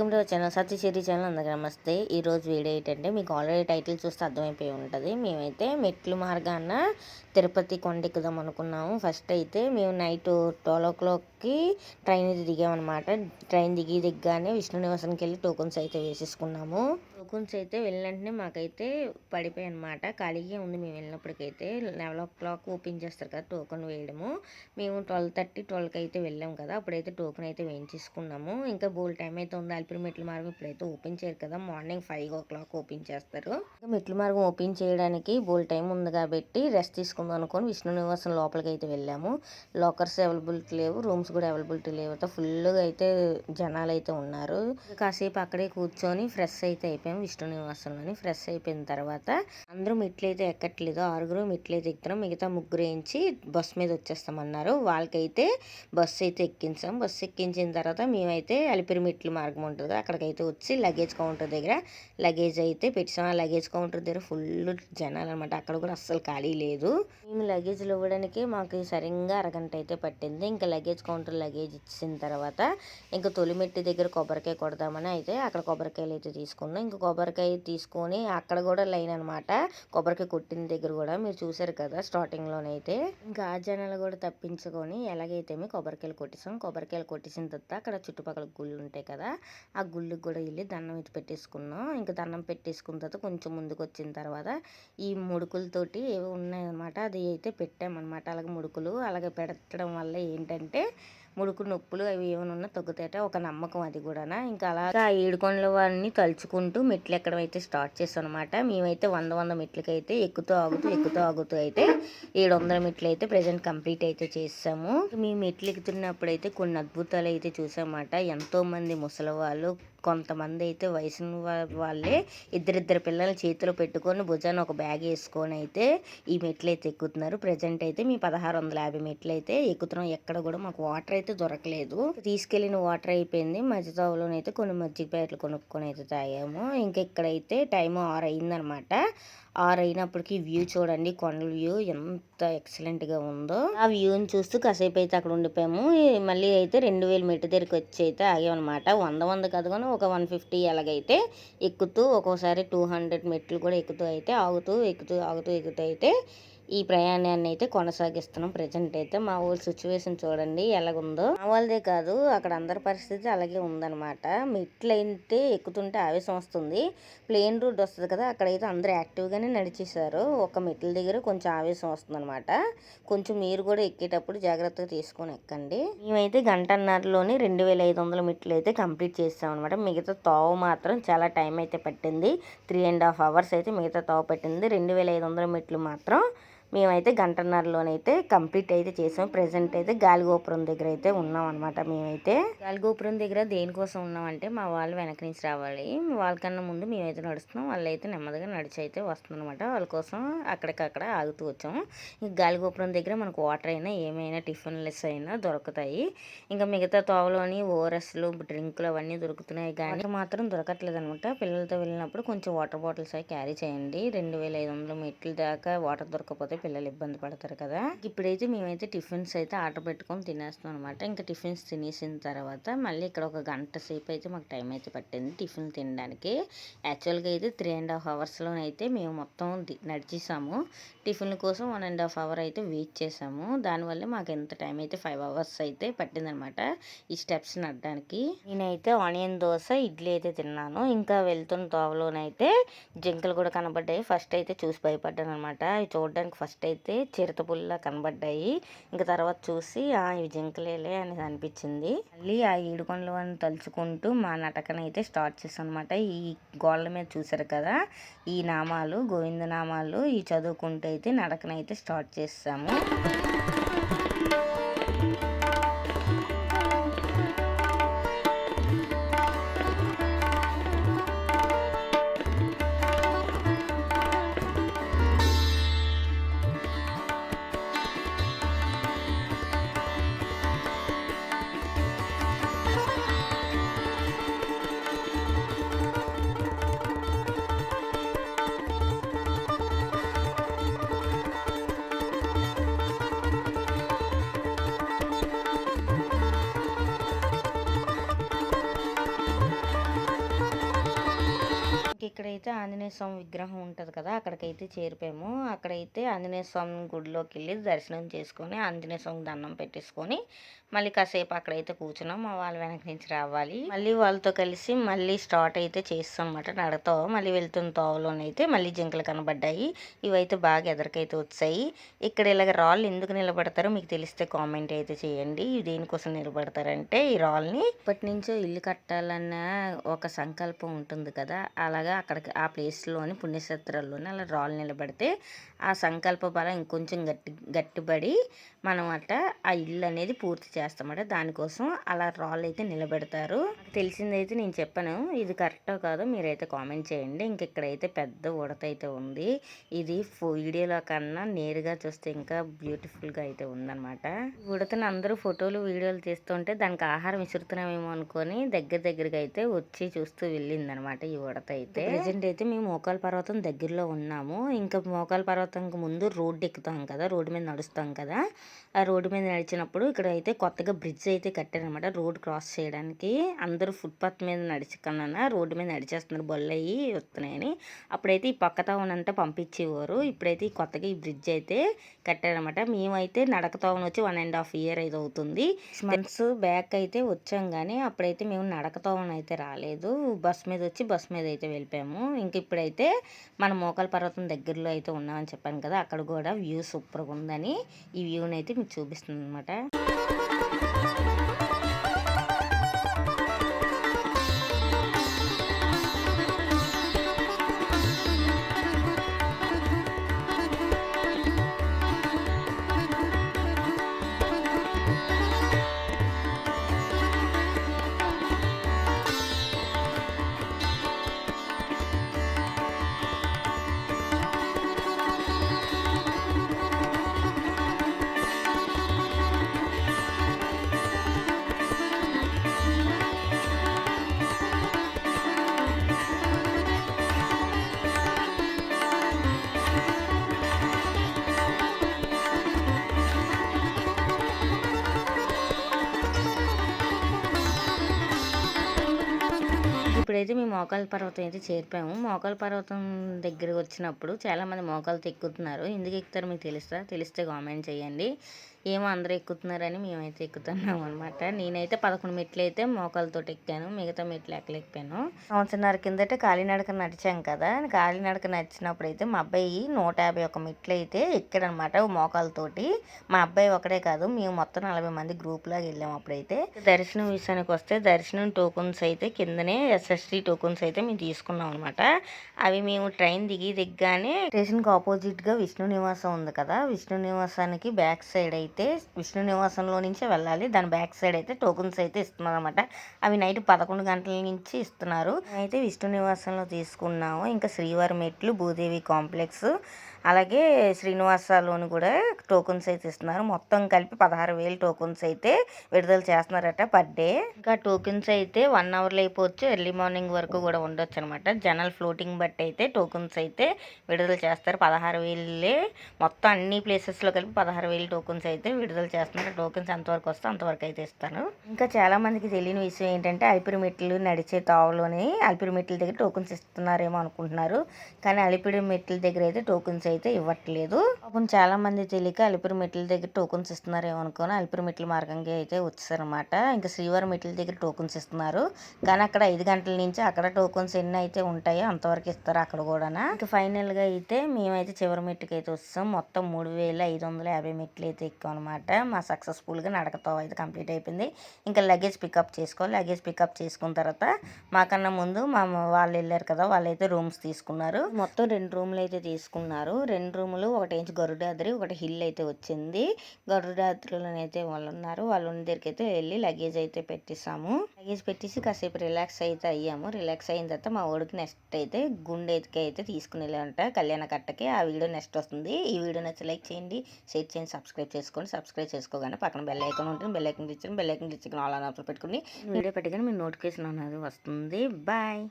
Welcome to our channel Satyasri channel. అందరికీ నమస్తే. ఈరోజు వీడియో ఏంటంటే మీకు ఆల్రెడీ టైటిల్ చూస్తే అర్థమైపోయి ఉంటుంది. మేమైతే మెట్లు మార్గాన తిరుపతి కొండెక్కుదాం అనుకున్నాము. ఫస్ట్ అయితే మేము నైట్ ట్వెల్వ్ ఓ క్లాక్కి ట్రైన్ అయితే దిగామన్నమాట. ట్రైన్ దిగి దిగ్గానే విష్ణు నివాసానికి వెళ్ళి టోకన్స్ అయితే వేసేసుకున్నాము. టోకన్స్ అయితే వెళ్ళిన వెంటనే మాకైతే పడిపోయాయి అనమాట ఖాళీగా ఉంది మేము వెళ్ళినప్పటికైతే లెవెన్ ఓ క్లాక్ ఓపెన్ చేస్తారు కదా టోకెన్ వేయడము. మేము ట్వెల్వ్ థర్టీ ట్వెల్వ్కి అయితే వెళ్ళాము కదా అప్పుడైతే టోకెన్ అయితే వేయించేసుకున్నాము. ఇంకా బోల్ టైం అయితే ఉంది. అల్పిరి మెట్ల మార్గం ఇప్పుడైతే ఓపెన్ చేయరు కదా morning five o'clock open చేస్తారు. ఇంకా మెట్ల మార్గం ఓపెన్ చేయడానికి బోల్ టైం ఉంది కాబట్టి రెస్ట్ తీసుకుందాం అనుకొని విష్ణు నివాసం లోపలికి అయితే వెళ్ళాము. లాకర్స్ అవైలబిలిటీ లేవు రూమ్స్ కూడా అవైలబిలిటీ లేవు. ఫుల్గా అయితే జనాలు అయితే ఉన్నారు. కాసేపు అక్కడే కూర్చొని ఫ్రెష్ అయితే అయిపోయాం. విష్ణు నివాసంలోని ఫ్రెష్ అయిపోయిన తర్వాత అందరూ మెట్లు అయితే ఎక్కట్లేదు ఆరుగురు మెట్లు అయితే ఎక్కుతున్నాం. మిగతా ముగ్గురు ఏంచి బస్ మీద వచ్చేస్తామన్నారు. వాళ్ళకైతే బస్సు అయితే ఎక్కించాం. బస్సు ఎక్కించిన తర్వాత మేమైతే అలిపిరి మెట్లు మార్గం ఉంటుంది. అక్కడికైతే వచ్చి లగేజ్ కౌంటర్ దగ్గర లగేజ్ అయితే పెట్టాం ఆ లగేజ్ కౌంటర్ దగ్గర ఫుల్ జనాలు అనమాట అక్కడ కూడా అస్సలు ఖాళీ లేదు. మేము లగేజ్లు ఇవ్వడానికి మాకు సరిగ్గా అరగంట అయితే పట్టింది. ఇంకా లగేజ్ కౌంటర్ లగేజ్ ఇచ్చిన తర్వాత ఇంకా తొలిమెట్టి దగ్గర కొబ్బరికాయ కొడదామని అయితే అక్కడ కొబ్బరికాయలు అయితే తీసుకున్నాం. ఇంకా కొబ్బరికాయ తీసుకొని అక్కడ కూడా లైన్ అనమాట కొబ్బరికాయ కొట్టిన దగ్గర కూడా మీరు చూసారు కదా స్టార్టింగ్లోనైతే ఇంకా జనాలు కూడా తప్పించుకొని ఎలాగైతే మేము కొబ్బరికాయలు కొట్టేసాం కొబ్బరికాయలు కొట్టేసిన తర్వాత అక్కడ చుట్టుపక్కల గుళ్ళు ఉంటాయి కదా ఆ గుళ్ళకి కూడా వెళ్ళి దండం ఇది పెట్టేసుకున్నాం. ఇంకా దండం పెట్టేసుకున్న తర్వాత కొంచెం ముందుకు వచ్చిన తర్వాత ఈ ముడుకులతోటి ఏవో ఉన్నాయన్నమాట అది అయితే పెట్టామన్నమాట. అలాగే ముడుకులు అలాగే పెట్టడం వల్ల ఏంటంటే ముడుకు నొప్పులు అవి ఏమైనా ఉన్నా తగ్గుతాయట. ఒక నమ్మకం అది కూడా ఇంకా అలాగా ఏడుకొండల వారిని తలుచుకుంటూ మెట్లు ఎక్కడమైతే స్టార్ట్ చేస్తాం అనమాట మేమైతే వంద వంద మెట్లకైతే ఎక్కుతూ ఆగుతూ ఎక్కుతూ ఆగుతూ అయితే ఏడు వందల మెట్లు అయితే ప్రజెంట్ కంప్లీట్ అయితే చేసాము మేము మెట్లు ఎక్కుతున్నప్పుడు అయితే కొన్ని అద్భుతాలు అయితే చూసామన్నమాట. ఎంతోమంది ముసలి వాళ్ళు కొంతమంది అయితే వయసు వాళ్ళే ఇద్దరిద్దరు పిల్లల్ని చేతిలో పెట్టుకొని భుజాన్ని ఒక బ్యాగ్ వేసుకొని అయితే ఈ మెట్లు అయితే ఎక్కుతున్నారు. ప్రజెంట్ అయితే మీ పదహారు వందల యాభై మెట్లు అయితే ఎక్కుతున్నాం. ఎక్కడ కూడా మాకు వాటర్ అయితే దొరకలేదు. తీసుకెళ్ళిన వాటర్ అయిపోయింది. మధ్యతోవలోనైతే కొన్ని మజ్జిగ ప్యాకెట్లు కొనుక్కొని అయితే తాగాము. ఇంకా ఇక్కడైతే టైం ఆరు అయిందనమాట. ఆరైనప్పటికీ అయినప్పటికీ వ్యూ చూడండి కొండల వ్యూ ఎంత ఎక్సలెంట్గా ఉందో. ఆ వ్యూని చూస్తూ కాసేపు అయితే అక్కడ ఉండిపోయాము. మళ్ళీ అయితే రెండు వేల మెట్టు దగ్గరికి వచ్చి అయితే ఆగామన్నమాట. వంద వంద కదగాను ఒక వన్ ఫిఫ్టీ ఎలాగైతే ఎక్కుతూ ఒక్కోసారి టూ హండ్రెడ్ మెట్లు కూడా ఎక్కుతూ అయితే ఆగుతూ ఎక్కుతూ ఆగుతూ ఎక్కుతూ అయితే ఈ ప్రయాణాన్ని అయితే కొనసాగిస్తున్నాం. ప్రజెంట్ అయితే మా ఊరి సిచ్యువేషన్ చూడండి ఎలాగుందో. మా వాళ్ళదే కాదు అక్కడ అందరి పరిస్థితి అలాగే ఉందన్నమాట. మెట్లు అయితే ఎక్కుతుంటే ఆవేశం వస్తుంది. ప్లేన్ రూట్ వస్తుంది కదా అక్కడైతే అందరూ యాక్టివ్గానే నడిచేశారు. ఒక మెట్ల దగ్గర కొంచెం ఆవేశం వస్తుందన్నమాట. కొంచెం మీరు కూడా ఎక్కేటప్పుడు జాగ్రత్తగా తీసుకొని ఎక్కండి. మేమైతే గంటన్నరలోనే రెండు వేల ఐదు వందల మెట్లు అయితే కంప్లీట్ చేస్తాం అనమాట మిగతా తోవ మాత్రం చాలా టైం అయితే పట్టింది. త్రీ అండ్ హాఫ్ అవర్స్ అయితే మిగతా తోవ పట్టింది. రెండు వేల ఐదు వందల మెట్లు మాత్రం మేమైతే గంటన్నరలోనైతే కంప్లీట్ అయితే చేసాం. ప్రెసెంట్ అయితే గాలిగోపురం దగ్గర అయితే ఉన్నాం అనమాట మేమైతే. గాలిగోపురం దగ్గర దేనికోసం ఉన్నామంటే మా వాళ్ళు వెనక నుంచి రావాలి. వాళ్ళకన్నా ముందు మేమైతే నడుస్తున్నాం. వాళ్ళు అయితే నెమ్మదిగా నడిచి అయితే వస్తుందన్నమాట. వాళ్ళ కోసం అక్కడికక్కడ ఆగుతూ వచ్చాం. ఇంకా గాలిగోపురం దగ్గర మనకు వాటర్ అయినా ఏమైనా టిఫిన్లెస్ అయినా దొరుకుతాయి. ఇంకా మిగతా తోవలోని ఓఆర్ఎస్లు డ్రింకులు అవన్నీ దొరుకుతున్నాయి కానీ మాత్రం దొరకట్లేదు అనమాట పిల్లలతో వెళ్ళినప్పుడు కొంచెం వాటర్ బాటిల్స్ అవి క్యారీ చేయండి. రెండు వేల ఐదు వందల మెట్ల దాకా వాటర్ దొరకకపోతే పిల్లలు ఇబ్బంది పడతారు కదా. ఇప్పుడైతే మేమైతే టిఫిన్స్ అయితే ఆర్డర్ పెట్టుకొని తినేస్తాం అనమాట ఇంకా టిఫిన్స్ తినేసిన తర్వాత మళ్ళీ ఇక్కడ ఒక గంట సేపు అయితే మాకు టైం అయితే పట్టింది టిఫిన్ తినడానికి. యాక్చువల్గా అయితే త్రీ అండ్ హాఫ్ అవర్స్లోనైతే మేము మొత్తం నడిచేసాము. టిఫిన్ కోసం వన్ అండ్ హాఫ్ అవర్ అయితే వెయిట్ చేసాము. దానివల్ల మాకు ఎంత టైం అయితే ఫైవ్ అవర్స్ అయితే పట్టిందనమాట ఈ స్టెప్స్ నడడానికి. నేనైతే ఆనియన్ దోశ ఇడ్లీ అయితే తిన్నాను. ఇంకా వెళ్తున్న తోవలోనైతే జింకలు కూడా కనబడ్డాయి. ఫస్ట్ అయితే చూసి భయపడ్డాను అనమాట చూడడానికి ఫస్ట్ ఫస్ట్ అయితే చిరుతపుల్లా కనబడ్డాయి. ఇంకా తర్వాత చూసి ఆ ఇవి జింకలేలే అని అనిపించింది. మళ్ళీ ఆ ఏడుకొండలు తలుచుకుంటూ మా నటకనైతే అయితే స్టార్ట్ చేసాం అనమాట ఈ గోళ్ళ మీద చూసారు కదా ఈ నామాలు గోవింద నామాలు ఈ చదువుకుంటూ అయితే నడకనైతే స్టార్ట్ చేస్తాము. అయితే ఆంజనేయ స్వామి విగ్రహం ఉంటుంది కదా అక్కడికైతే చేరిపోయాము. అక్కడైతే ఆంజనేయ స్వామి గుడిలోకి వెళ్ళి దర్శనం చేసుకొని ఆంజనేయ స్వామి దండం పెట్టేసుకొని మళ్ళీ కాసేపు అక్కడైతే కూర్చున్నాం. వాళ్ళు వాళ్ళ వెనక నుంచి రావాలి. మళ్ళీ వాళ్ళతో కలిసి మళ్ళీ స్టార్ట్ అయితే చేస్తాం అనమాట నడతో మళ్ళీ వెళ్తున్న తోవలోనైతే మళ్ళీ జింకలు కనబడ్డాయి. ఇవైతే బాగా ఎదరికైతే వచ్చాయి. ఇక్కడ ఇలాగ రాళ్ళు ఎందుకు నిలబడతారో మీకు తెలిస్తే కామెంట్ అయితే చేయండి. ఇవి దేనికోసం నిలబడతారంటే ఈ రాళ్ళని ఇప్పటి నుంచో ఇల్లు కట్టాలన్న ఒక సంకల్పం ఉంటుంది కదా అలాగా అక్కడికి ఆ ప్లేస్లోని పుణ్యక్షేత్రాల్లోని అలా రాళ్ళు నిలబడితే ఆ సంకల్ప బలం ఇంకొంచెం గట్టి గట్టిపడి మనం అట ఆ ఇల్లు అనేది పూర్తి చేస్తామట. దానికోసం అలా రాళ్ళు అయితే నిలబెడతారు తెలిసిందైతే నేను చెప్పాను ఇది కరెక్టో కాదో మీరైతే కామెంట్ చేయండి. ఇంక ఇక్కడైతే పెద్ద ఉడత అయితే ఉంది. ఇది వీడియోలో కన్నా నేరుగా చూస్తే ఇంకా బ్యూటిఫుల్గా అయితే ఉందన్నమాట. ఉడతను అందరూ ఫోటోలు వీడియోలు తీస్తుంటే దానికి ఆహారం విసురుతున్నామేమో అనుకొని దగ్గర దగ్గరగా అయితే వచ్చి చూస్తూ వెళ్ళిందనమాట ఈ ఉడత అయితే ప్రజెంట్ అయితే మేము మోకాల పర్వతం దగ్గరలో ఉన్నాము. ఇంకా మోకాల పర్వతంకి ముందు రోడ్డు ఎక్కుతాం కదా రోడ్డు మీద నడుస్తాం కదా. ఆ రోడ్డు మీద నడిచినప్పుడు ఇక్కడ అయితే కొత్తగా బ్రిడ్జ్ అయితే కట్టారనమాట రోడ్ క్రాస్ చేయడానికి అందరూ ఫుట్పాత్ మీద నడిచకన్నా రోడ్డు మీద నడిచేస్తున్నారు బొల్లు వస్తున్నాయని. అప్పుడైతే ఈ పక్క అంతా పంపించేవారు. ఇప్పుడైతే ఈ కొత్తగా ఈ బ్రిడ్జ్ అయితే కట్టారనమాట మేమైతే నడక తావన వచ్చి వన్ అండ్ హాఫ్ ఇయర్ అయితే అవుతుంది. మంత్స్ బ్యాక్ అయితే వచ్చాం కానీ అప్పుడైతే మేము నడక తావన అయితే రాలేదు. బస్ మీద వచ్చి బస్ మీద అయితే వెళ్ళిపోయాము. ఇంక ఇప్పుడైతే మన మోకల పర్వతం దగ్గరలో అయితే ఉన్నామని చెప్పాను కదా అక్కడ కూడా వ్యూ సూపర్గా ఉందని ఈ వ్యూని అయితే మీకు చూపిస్తుంది అనమాట ఇప్పుడైతే మేము మోకాల పర్వతం అయితే చేరిపోయాము. మోకాల పర్వతం దగ్గరకు వచ్చినప్పుడు చాలామంది మోకాలు ఎక్కుతున్నారు ఎందుకు ఎక్కుతారు మీకు తెలుస్తా? తెలిస్తే కామెంట్ చేయండి. ఏమో అందరూ ఎక్కుతున్నారని మేమైతే ఎక్కుతున్నాం అనమాట నేనైతే పదకొండు మెట్లు అయితే మోకాలతో ఎక్కాను మిగతా మెట్లు ఎక్కలేకపోయాను. సంవత్సరాల కిందట కాలినడక నడిచాం కదా కాలినడక నడిచినప్పుడు అయితే మా అబ్బాయి నూట యాభై ఒక మెట్లు అయితే ఎక్కాడనమాట మోకాలతోటి మా అబ్బాయి ఒకడే కాదు మేము మొత్తం నలభై మంది గ్రూప్లాగా వెళ్ళాము అప్పుడైతే. దర్శనం విషయానికి వస్తే దర్శనం టోకన్స్ అయితే కిందనే ఎస్ఎస్టీ టోకన్స్ అయితే మేము తీసుకున్నాం అనమాట అవి మేము ట్రైన్ దిగి దిగ్గానే స్టేషన్కి ఆపోజిట్గా విష్ణు నివాసం ఉంది కదా విష్ణు నివాసానికి బ్యాక్ సైడ్ అయితే అయితే విష్ణు నివాసంలో నుంచే వెళ్ళాలి. దాని బ్యాక్ సైడ్ అయితే టోకన్స్ అయితే ఇస్తున్నారు అనమాట అవి నైట్ పదకొండు గంటల నుంచి ఇస్తున్నారు. అయితే విష్ణు నివాసంలో తీసుకున్నాము. ఇంకా శ్రీవారి మెట్లు భూదేవి కాంప్లెక్స్ అలాగే శ్రీనివాసలోని కూడా టోకన్స్ అయితే ఇస్తున్నారు. మొత్తం కలిపి పదహారు వేలు టోకన్స్ అయితే విడుదల చేస్తున్నారట పర్ డే. ఇంకా టోకన్స్ అయితే వన్ అవర్లో అయిపోవచ్చు. ఎర్లీ మార్నింగ్ వరకు కూడా ఉండొచ్చు అనమాట జనరల్ ఫ్లోటింగ్ బట్టి అయితే టోకన్స్ అయితే విడుదల చేస్తారు. పదహారు వేలే మొత్తం అన్ని ప్లేసెస్లో కలిపి పదహారు వేలు టోకన్స్ అయితే విడుదల చేస్తున్నారు. టోకన్స్ ఎంతవరకు వస్తే అంతవరకు అయితే ఇస్తాను ఇంకా చాలా మందికి తెలియని విషయం ఏంటంటే అలిపిరి మెట్లు నడిచే తావులోని అలిపిరి మెట్ల దగ్గర టోకన్స్ ఇస్తున్నారేమో అనుకుంటున్నారు. కానీ అలిపిరి మెట్ల దగ్గర అయితే టోకన్స్ అయితే ఇవ్వట్లేదు. పాపం చాలా మంది తెలియక అలిపిరి మెట్ల దగ్గర టోకన్స్ ఇస్తున్నారేమో అనుకోని అలిపిరి మెట్ల మార్గంగా అయితే వచ్చారనమాట ఇంకా శ్రీవారి మెట్ల దగ్గర టోకన్స్ ఇస్తున్నారు. కానీ అక్కడ ఐదు గంటల నుంచి అక్కడ టోకన్స్ ఎన్ని అయితే ఉంటాయో అంతవరకు ఇస్తారు అక్కడ కూడా ఇంకా ఫైనల్గా అయితే మేమైతే చివరి మెట్టుకు అయితే వస్తాం. మొత్తం మూడు వేల ఐదు వందల యాభై మెట్లు అయితే ఎక్కాం అనమాట మా సక్సెస్ఫుల్గా నడకతో అయితే కంప్లీట్ అయిపోయింది. ఇంకా లగేజ్ పికప్ చేసుకోవాలి లగేజ్ పికప్ చేసుకున్న తర్వాత మాకన్నా ముందు మా వాళ్ళు వెళ్ళారు కదా వాళ్ళైతే రూమ్స్ తీసుకున్నారు. మొత్తం రెండు రూమ్లు అయితే తీసుకున్నారు. రెండు రూములు ఒకటి ఏంచి గరుడాద్రి ఒకటి హిల్ అయితే వచ్చింది. గరుడాద్రిలోనైతే వాళ్ళు ఉన్నారు వాళ్ళ దగ్గరికి అయితే వెళ్ళి లగేజ్ అయితే పెట్టిస్తాము. లగేజ్ పెట్టేసి కాసేపు రిలాక్స్ అయితే అయ్యాము. రిలాక్స్ అయిన తర్వాత మా ఓడికి నెక్స్ట్ అయితే గుండెకి అయితే తీసుకుని వెళ్ళాలంట కళ్యాణ కట్టకి. ఆ వీడియో నెక్స్ట్ వస్తుంది. ఈ వీడియో నచ్చి లైక్ చేయండి షేర్ చేయండి సబ్స్క్రైబ్ చేసుకోండి. సబ్స్క్రైబ్ చేసుకోగానే పక్కన బెల్ ఐకాన్ ఉంటుంది. బెల్ ఐకాన్ తెచ్చుకుని బెల్ ఐకాన్ తెచ్చుకుని ఆల్ ఆన్ ఆప్షన్ పెట్టుకుని వీడియో పెట్టగానే మీ నోటిఫికేషన్ అనేది వస్తుంది. బాయ్.